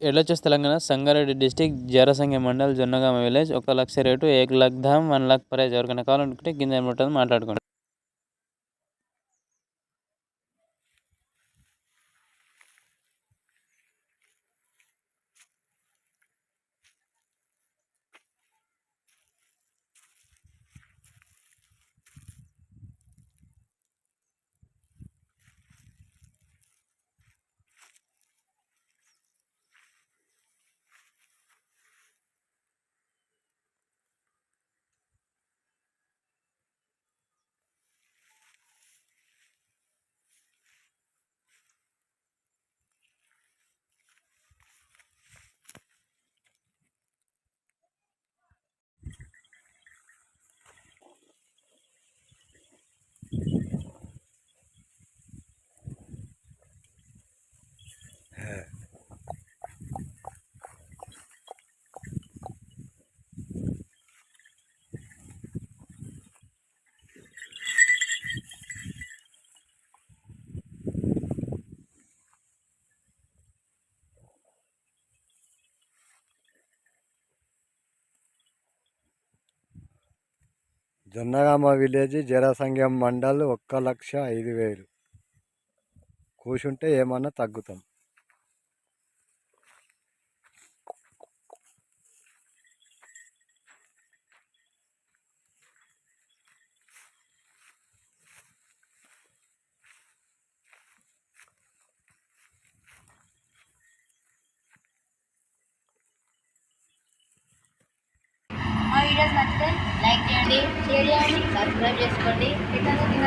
ఎడ్లచెస్ Telangana Sangareddy district Jarasangi mandal Jonnagama village. ఒక లక్ష rate ఏక్ లక్ ధామ్ వన్ లక్ ప్రైజ్ ఎవరికైనా కావాలనుకుంటే కింద ఉంటుంది మాట్లాడుకోండి జొన్నగామ విలేజ్ జరసంగం మండల్ ఒక్క లక్ష ఐదు వేలు. కూర్చుంటే ఏమన్నా తగ్గుతాం. వీడియోస్ నచ్చితే లైక్ చేయండి షేర్ చేయండి సబ్స్క్రైబ్ చేసుకోండి. కింద కింద